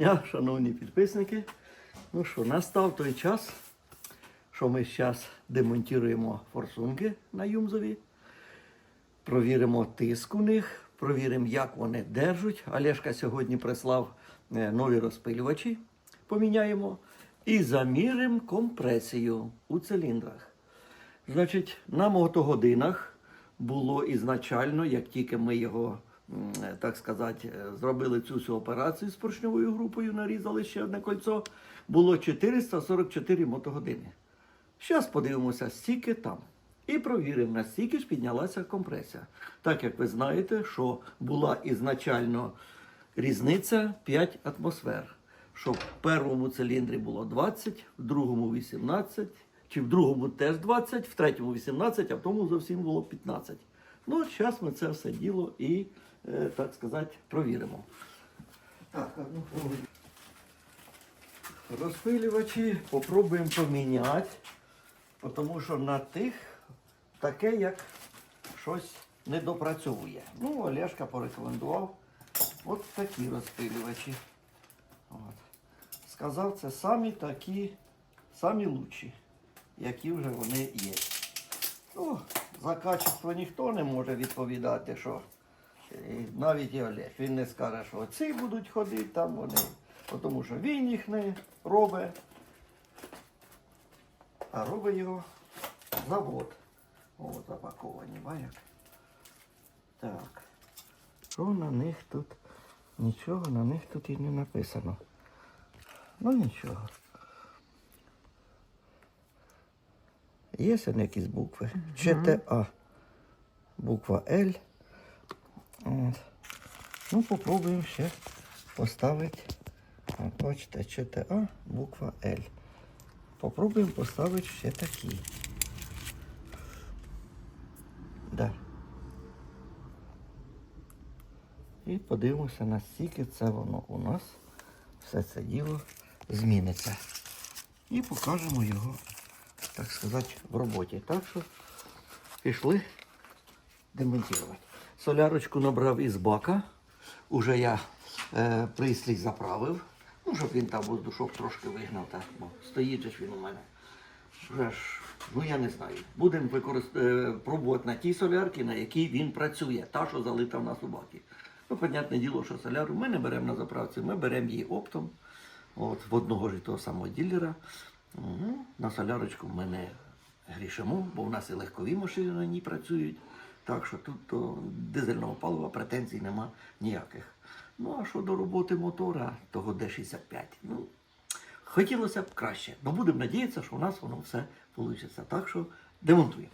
Дня, шановні підписники. Ну що, настав той час, що ми зараз демонтуємо форсунки на Юмзові, провіримо тиск у них, провіримо, як вони держать. Олешка сьогодні прислав е, нові розпилювачі, поміняємо. І заміримо компресію у циліндрах. Значить, на мотогодинах було ізначально, як тільки ми його, так сказати, е, зробили цю всю операцію з поршньовою групою, нарізали ще одне кольцо, було 444 мотогодини. Зараз подивимося, скільки там. І провіримо, наскільки ж піднялася компресія. Так як ви знаєте, що була ізначально різниця 5 атмосфер. Що в першому циліндрі було 20, в другому 18, чи в другому теж 20, в третьому 18, а в тому зовсім було 15. Ну, зараз ми це все діло і, е, так сказати, провіримо. Одну. Розпилювачі попробуємо поміняти, тому що на тих таке, як щось не допрацьовує. Ну, Олешка порекомендував от такі розпилювачі. От. Сказав, це самі такі, самі лучші, які вже вони є. Ну, за качество ніхто не може відповідати, що е, навіть і Олег. Він не скаже, що ці будуть ходити там вони, тому що він їх не робить, а робить його завод. О, запаковані, бачиш? Так. Що на них тут? Нічого на них тут і не написано. Ну нічого. Є сьогодні якісь букви. ЧТА. Буква Л. От. Ну, попробуємо ще поставити. Бачите, ЧТА, буква Л. Попробуємо поставити ще такі. Да. І подивимося, наскільки це воно у нас все це діло зміниться. І покажемо його, так сказати, в роботі. Так що пішли демонтувати. Солярочку набрав із бака. Уже я е, прислід заправив. Ну, щоб він там воздушок трошки вигнав, так, бо стоїть же ж він у мене. Вже ж, ну я не знаю. Будемо використ... е, пробувати на тій солярці, на якій він працює, та, що залита в нас у бакі. Ну, понятне діло, що соляру ми не беремо на заправці, ми беремо її оптом. От, в одного ж того самого ділера. Угу. На солярочку ми не грішимо, бо в нас і легкові машини на ній працюють. Так що тут до дизельного палива претензій нема ніяких. Ну а що до роботи мотора, того Д-65. Ну, хотілося б краще. але будемо надіятися, що у нас воно все вийде. Так що демонтуємо.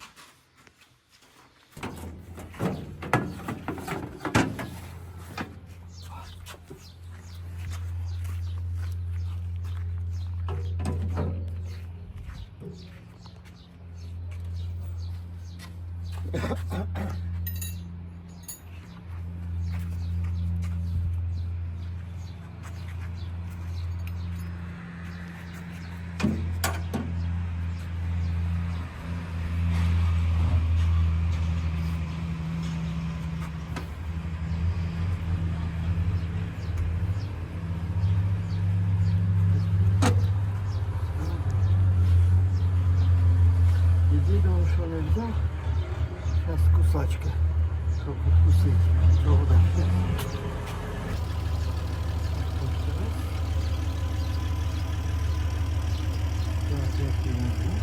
Єдиного, що не взяв, зараз кусачки, щоб відкусити. Правда. Так, як йому був.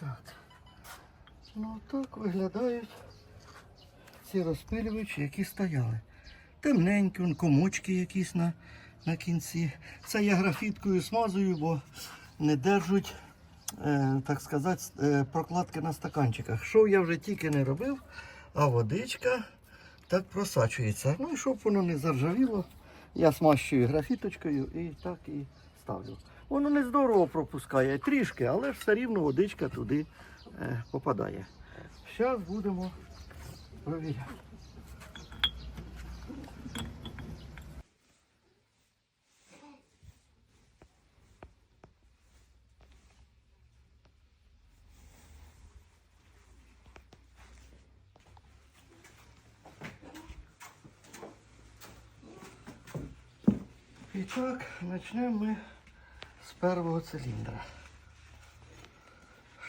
Так. Ну так виглядають ці розпилювачі, які стояли. Темненькі, комочки якісь на, на кінці. Це я графіткою смазую, бо не держуть, е, так сказати, е, прокладки на стаканчиках. Що я вже тільки не робив, а водичка так просачується. Ну і щоб воно не заржавіло, я смащую графіточкою і так і ставлю. Воно не здорово пропускає, трішки, але ж все рівно водичка туди е, попадає. Зараз будемо провіряти. І так, почнемо ми з першого циліндра.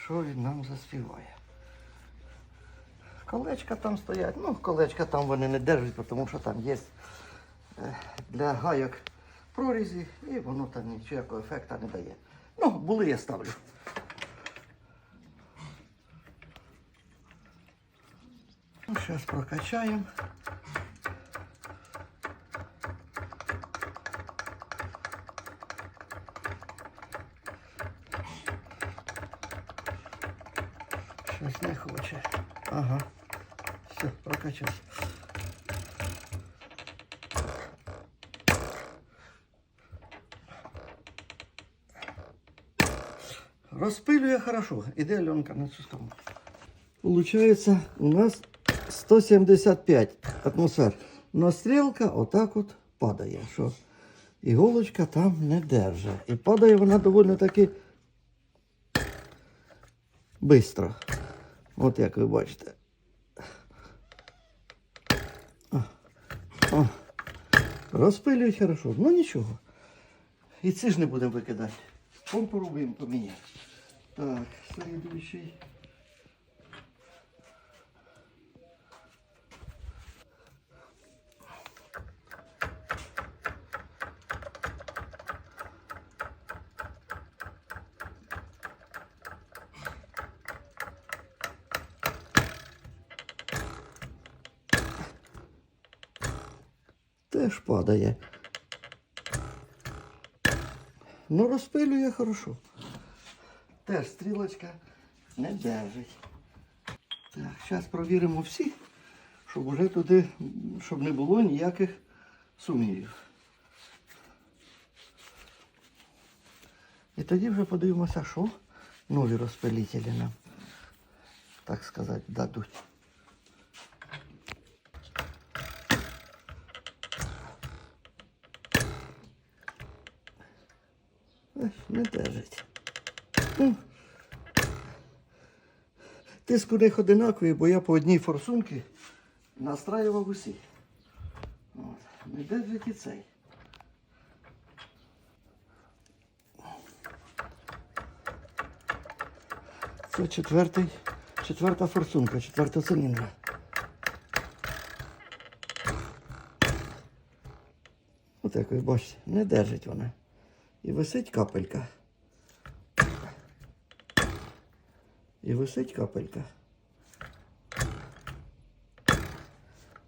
Що він нам заспіває? Колечка там стоять. Ну, колечка там вони не держать, тому що там є е, для гайок прорізі і воно там ніякого ефекту не дає. Ну, були я ставлю. Ну, зараз прокачаємо. Щось не хоче. Ага. Все, прокачав. Розпилює хорошо. Іде Альонка на цю сторону. Получається, у нас 175 атмосфер. Но стрілка отак от падає, що іголочка там не держить. І падає вона доволі таки Бистро. От як ви бачите. О. Розпилюють хорошо. Ну нічого. І ці ж не будемо викидати. Помпу робимо поміняти. Так, слідуючий. Теж падає. Ну, розпилює хорошо. Теж стрілочка не держить. Так, зараз провіримо всі, щоб уже туди, щоб не було ніяких сумнівів. І тоді вже подивимося, що нові розпилителі нам, так сказати, дадуть. Ой, не держить. Ну, Тиск у них одинаковий, бо я по одній форсунці настраював усі. Не держить і цей. Це четвертий, четверта форсунка, четверта циліндра. От як ви бачите, не держить вона. І висить капелька. І висить капелька.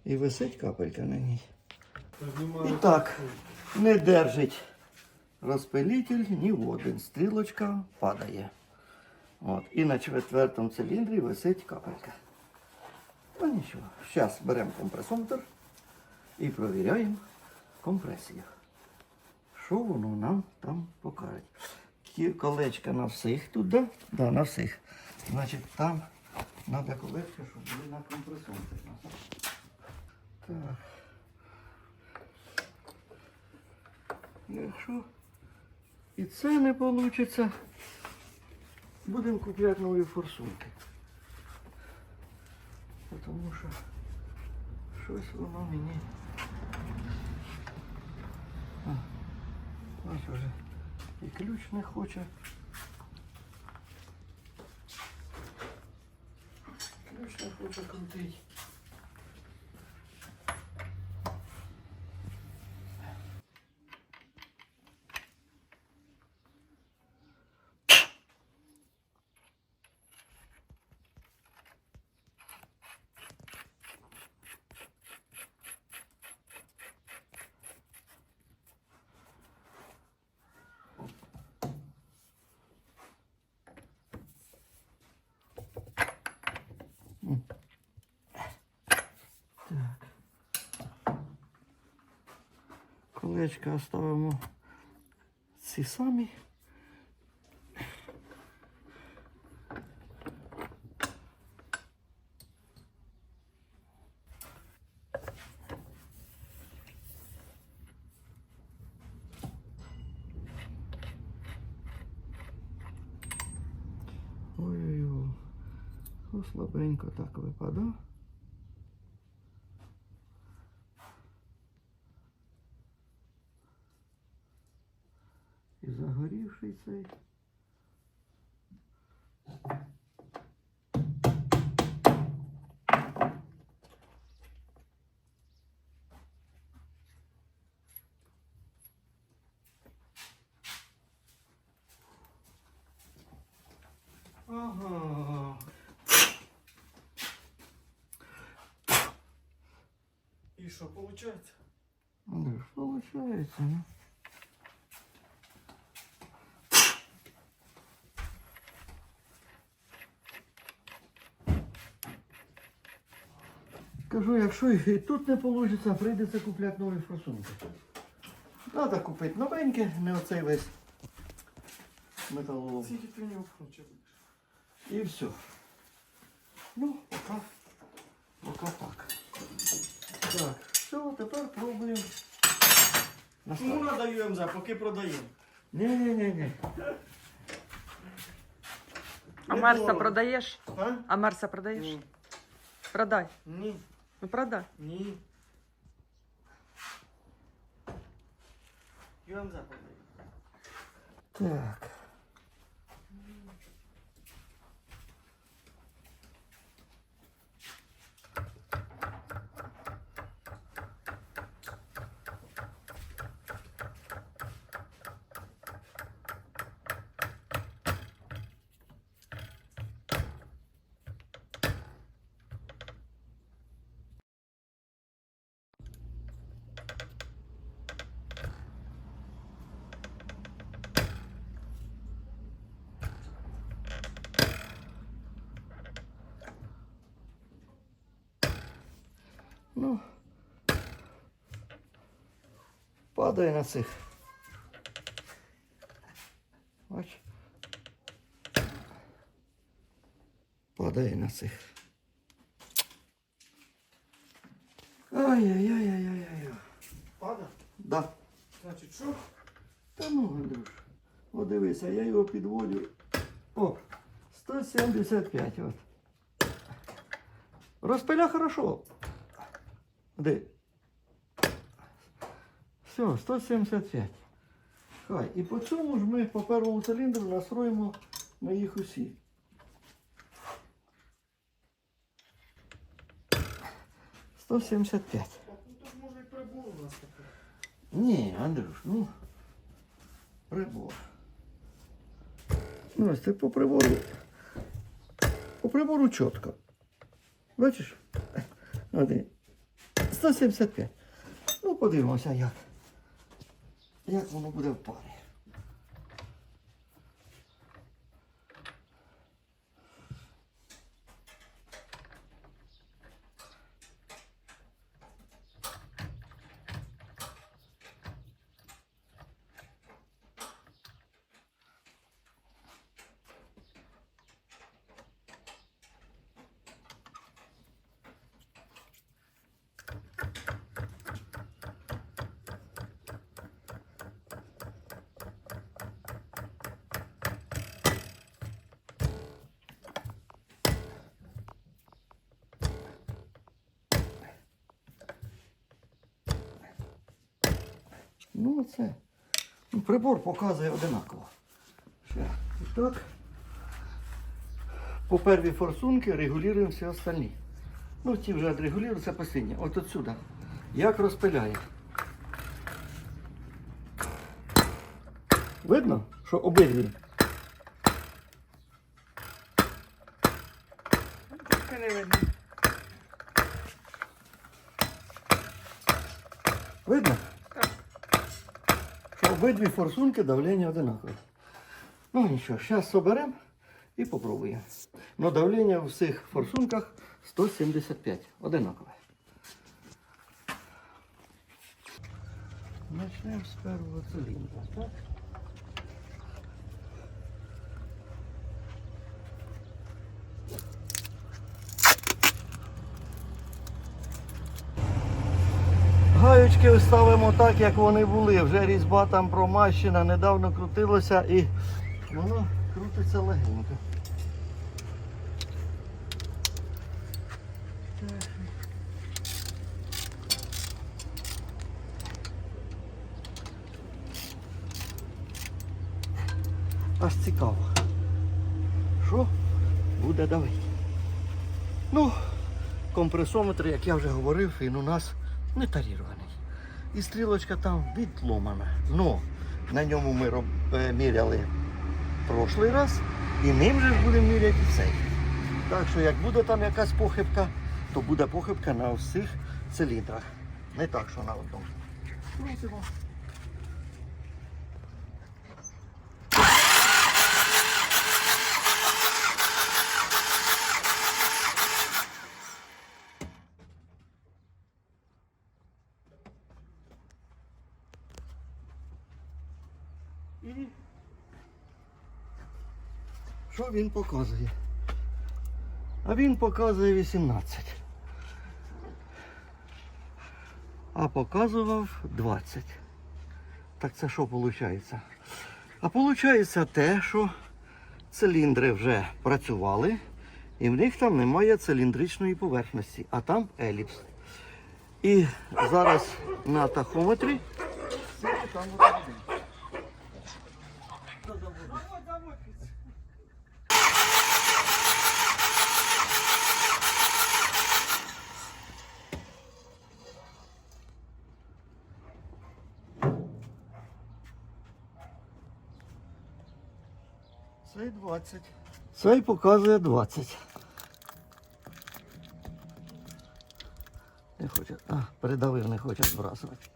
І висить капелька на ній. І так, не держить розпилитель ні в один. Стрілочка падає. От. І на четвертому циліндрі висить капелька. Ну нічого. Зараз беремо компресометр і провіряємо компресію. Що воно нам там покаже? Колечка на всіх тут, да? Да, на всіх. Значить, там треба колечка, щоб були на компресометрі. Так. Якщо і це не вийде, будемо купляти нові форсунки. Тому що щось воно мені. А, ось вже і ключ не хоче. Ключ не хоче крутити. оставимо ці самі. загорівший цей. Ага. І що, виходить? Ну, ж получається, ну. Кажу, якщо і тут не вийде, прийдеться купляти нові форсунки. Треба купити новеньке, не оцей весь металолом. Скільки ти не обкручуєш? І все. Ну, пока, пока так. Так, все, тепер пробуємо. Кому надаю МЗ, поки продаємо. Ні-ні-ні. А Марса продаєш? А? А Марса продаєш? Ні. Продай. Ні. Ну продай. Ні. вам продаю. Так. Ну, падає на цих. Бач. Падає на цих. Ай-яй-яй-яй-яй-яй. Пада? Да. Значить, що? Та ну, Андрюш, о дивися, я його підводю. О, 175 от. Розпиля хорошо. Де? Все, 175. Хай. І по цьому ж ми по первому циліндру настроїмо ми їх усі. Сто сімдесят п'ять. Ну так може і прибор у нас такий. Ні, Андрюш, ну. Прибор. Ну, ось ти по прибору. По прибору чітко. Бачиш? Один. 175. Ну, подивимося, як. Як воно буде в парі. Ну, це. Ну, прибор показує одинаково. І так. По первій форсунки регулюємо всі остальні. Ну, ті вже відрегулюються останні. От отсюда. Як розпиляє. Видно, що обидві. Не. Видно? Що обидві форсунки давлення одинакове. Ну нічого, зараз соберемо і попробуємо. Ну, давлення у всіх форсунках 175. Одинакове. Почнемо з першого циліндра, так? Гаючки ставимо так, як вони були. Вже різьба там промащена, недавно крутилося і воно крутиться легенько. Аж цікаво. Що буде давити? Ну, компресометр, як я вже говорив, він у нас не тарірований. І стрілочка там відломана. Ну, на ньому ми роб... е, міряли прошлий раз, і ним же ж будемо міряти цей. Так що як буде там якась похибка, то буде похибка на всіх циліндрах. Не так, що на одному. Крутимо. І що він показує? А він показує 18. А показував 20. Так це що виходить? А виходить те, що циліндри вже працювали, і в них там немає циліндричної поверхності, а там еліпс. І зараз на тахометрі там Цей 20. Цей показує 20. Не хоче. А, передавив, не хоче збрасувати.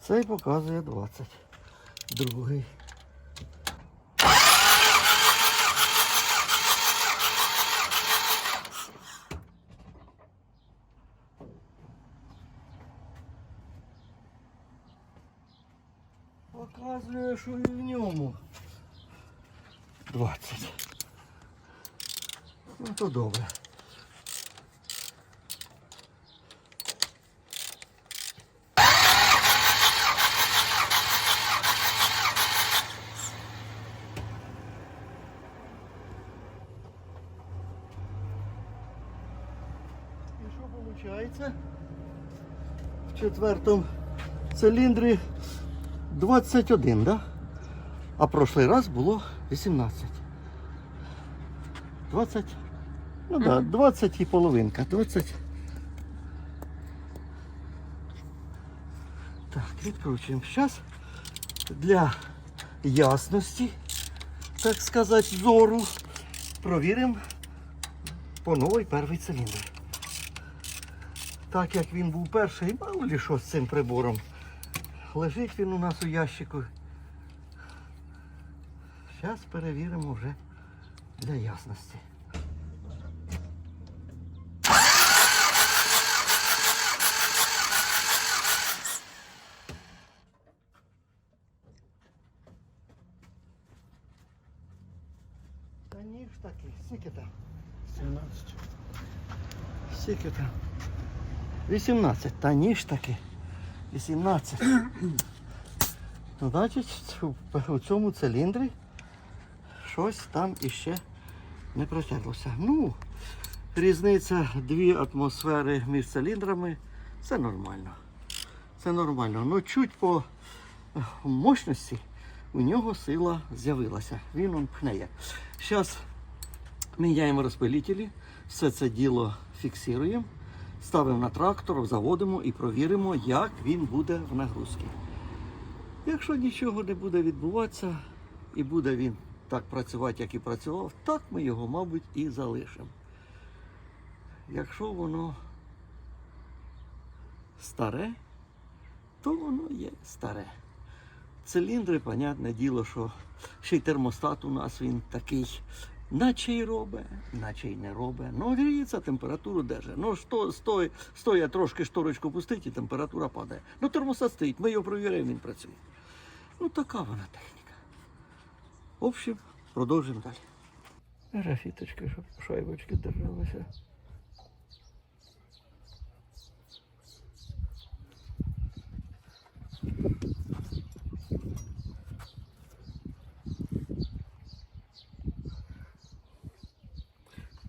Цей показує 20. Другий. Показує, що і в ньому 20. Ну то добре. І що виходить? В четвертому циліндрі 21, да? А прошлий раз було 18. 20. Ну так, да, 20 і половинка. 20. Так, відкручуємо. Зараз для ясності, так сказати, зору, провіримо по новий перший циліндр. Так як він був перший, мало ли що з цим прибором. Лежить він у нас у ящику. Зараз перевіримо вже для ясності. Та ні ж таки, скільки там? 17. Скільки там? 18, та ніж таки. 18. Ну, значить, у цьому циліндрі щось там іще не протяглося. Ну, різниця дві атмосфери між циліндрами це нормально. Це нормально. Ну, чуть по е, мощності у нього сила з'явилася. Він он пхнеє. Зараз міняємо розпилителі, все це діло фіксуємо, ставимо на трактор, заводимо і провіримо, як він буде в нагрузці. Якщо нічого не буде відбуватися і буде він так працювати, як і працював, так ми його, мабуть, і залишимо. Якщо воно старе, то воно є старе. Циліндри, понятне діло, що ще й термостат у нас він такий наче й робить, наче й не робить. Ну, гріється, температуру держить. Ну, що, стой, стоя трошки шторочку пустить, і температура падає. Ну, термостат стоїть, ми його провіряємо, він працює. Ну, така вона техніка. В общем, продовжуємо далі. Графіточки, щоб шайбочки держалися.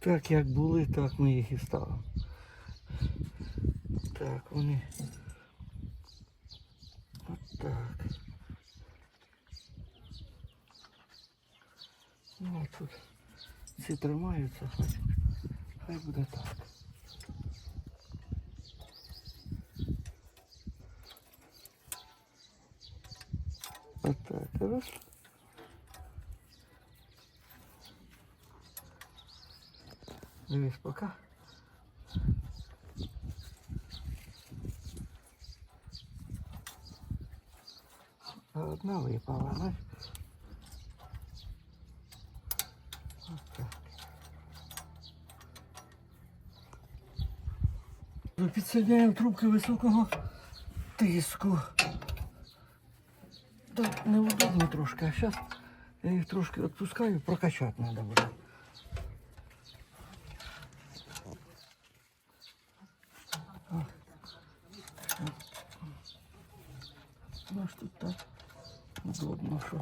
Так як були, так ми їх і ставимо. Так, вони. От так. Ну, от тут ці тримаються, хай, хай буде так. От так, раз. Дивись, пока. А Одна випала, знаєш. От так. Підсоединяємо трубки високого тиску. Так, неудобно трошки, а зараз я їх трошки відпускаю, прокачати треба буде. Ну ж тут так удобно, що.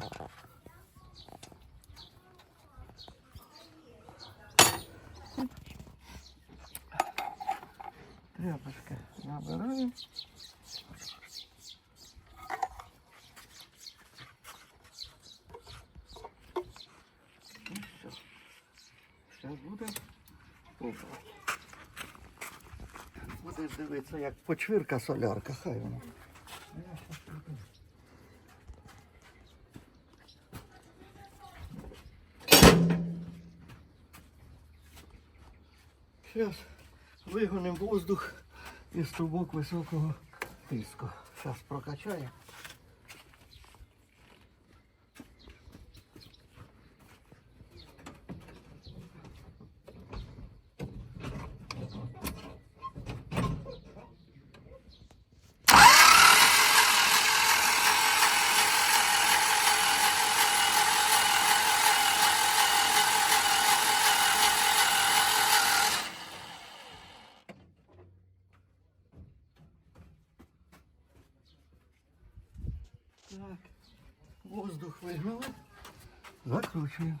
Тряпочка набираем. Все. Зараз буде пробувати. Будеш дивитися, як почвірка солярка, хай вона. А я щас прийду. Зараз вигонимо воздух із трубок високого тиску. Зараз прокачаємо. Так, вигнали. Закручуємо.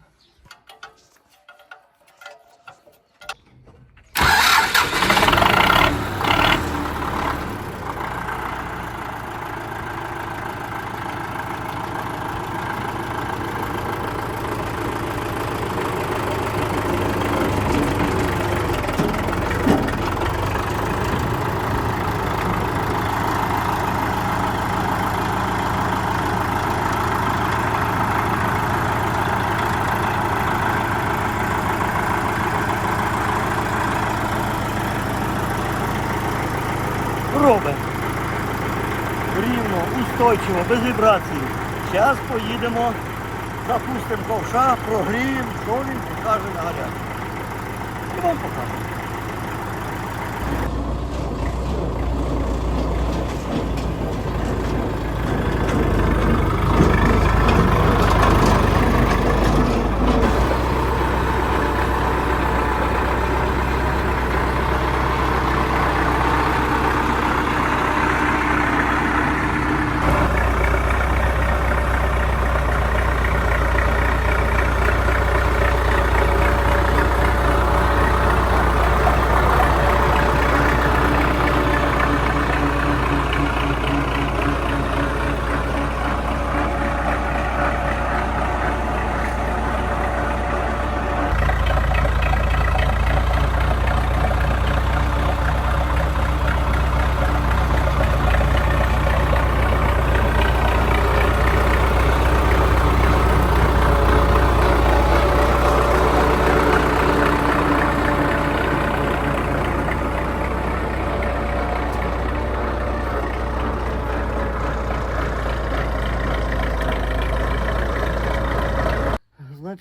Робимо. Рівно, устойчиво, без вібрації. Зараз поїдемо, запустимо ковша, прогріємо, що він покаже на гарячому. І вам покажемо.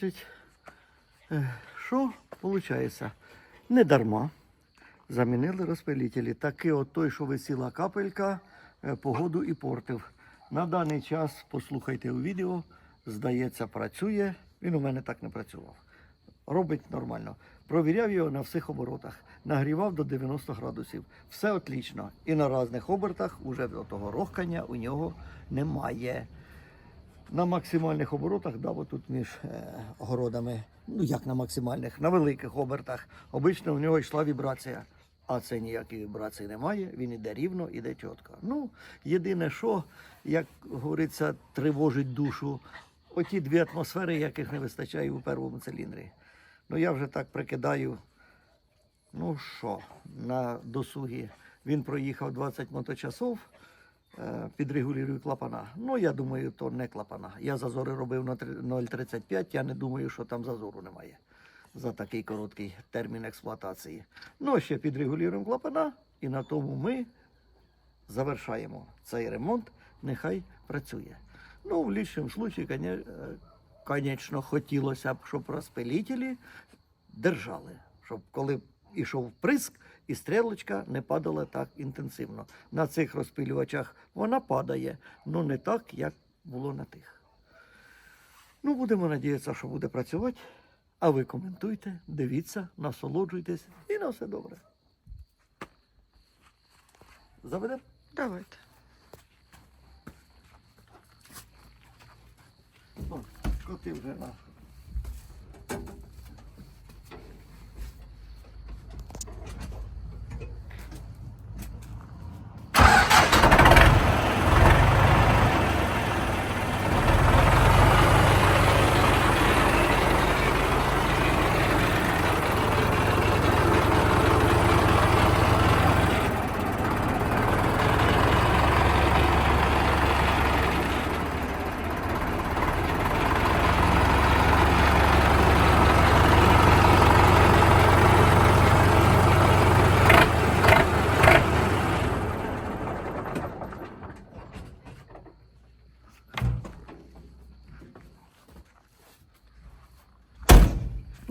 Значить, Е, Що виходить? Не дарма замінили розпилителі. Таки от той, що висіла капелька, е, погоду і портив. На даний час, послухайте у відео, здається, працює. Він у мене так не працював. Робить нормально. Провіряв його на всіх оборотах. Нагрівав до 90 градусів. Все отлично. І на різних обертах уже того рохкання у нього немає. На максимальних оборотах, да, тут між е, городами, ну як на максимальних, на великих обертах, обично у нього йшла вібрація. А це ніякої вібрації немає, він іде рівно, іде чітко. Ну, єдине, що, як говориться, тривожить душу, оті дві атмосфери, яких не вистачає у першому циліндрі. Ну я вже так прикидаю, ну що, на досугі він проїхав 20 моточасов, підрегулюю клапана. Ну, я думаю, то не клапана. Я зазори робив на 0,35, я не думаю, що там зазору немає за такий короткий термін експлуатації. Ну, ще підрегулюємо клапана, і на тому ми завершаємо цей ремонт, нехай працює. Ну, в лічшому випадку, звісно, хотілося б, щоб розпилителі держали, щоб коли йшов приск, і стрілочка не падала так інтенсивно. На цих розпилювачах вона падає, але не так, як було на тих. Ну, будемо надіятися, що буде працювати. А ви коментуйте, дивіться, насолоджуйтесь і на все добре. Заведемо? Давайте. О, коти вже на.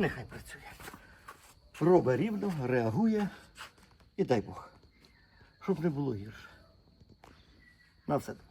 Нехай працює. Робить рівно, реагує і дай Бог. Щоб не було гірше. На все. добре.